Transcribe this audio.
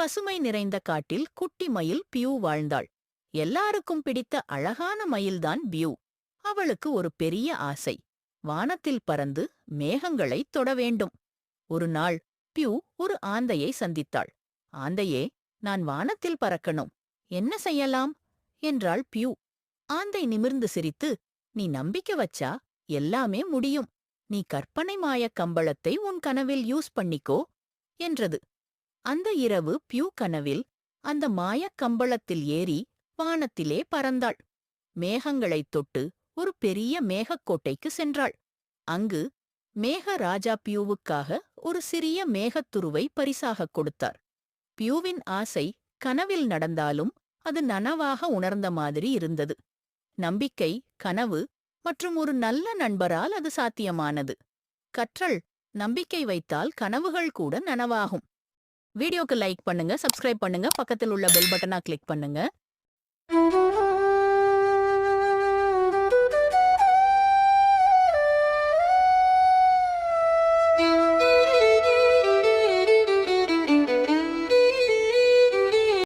பசுமை நிறைந்த காட்டில் குட்டி மயில் பியூ வாழ்ந்தாள். எல்லாருக்கும் பிடித்த அழகான மயில்தான் பியூ. அவளுக்கு ஒரு பெரிய ஆசை. வானத்தில் பறந்து மேகங்களைத் தொட வேண்டும். ஒரு நாள் பியூ ஒரு ஆந்தையை சந்தித்தாள். ஆந்தையே நான் வானத்தில் பறக்கணும். என்ன செய்யலாம்? என்றாள் பியூ. ஆந்தை நிமிர்ந்து சிரித்து நீ நம்பிக்கை வச்சா எல்லாமே முடியும். நீ கற்பனை மாயக் கம்பளத்தை உன் கனவில் யூஸ் பண்ணிக்கோ என்றது. அந்த இரவு பியூ கனவில் அந்த மாயக் கம்பளத்தில் ஏறி வானத்திலே பறந்தாள். மேகங்களைத் தொட்டு ஒரு பெரிய மேகக்கோட்டைக்கு சென்றாள். அங்கு மேக ராஜா பியூவுக்காக ஒரு சிறிய மேகத்துருவை பரிசாகக் கொடுத்தார். பியூவின் ஆசை கனவில் நடந்தாலும் அது நனவாக உணர்ந்த மாதிரி இருந்தது. நம்பிக்கை கனவு மற்றும் ஒரு நல்ல நண்பரால் அது சாத்தியமானது. கற்றல் நம்பிக்கை வைத்தால் கனவுகள் கூட நனவாகும். வீடியோக்கு லைக் பண்ணுங்க சப்ஸ்கிரைப் பண்ணுங்க பக்கத்தில் உள்ள பெல் பட்டனா கிளிக் பண்ணுங்க.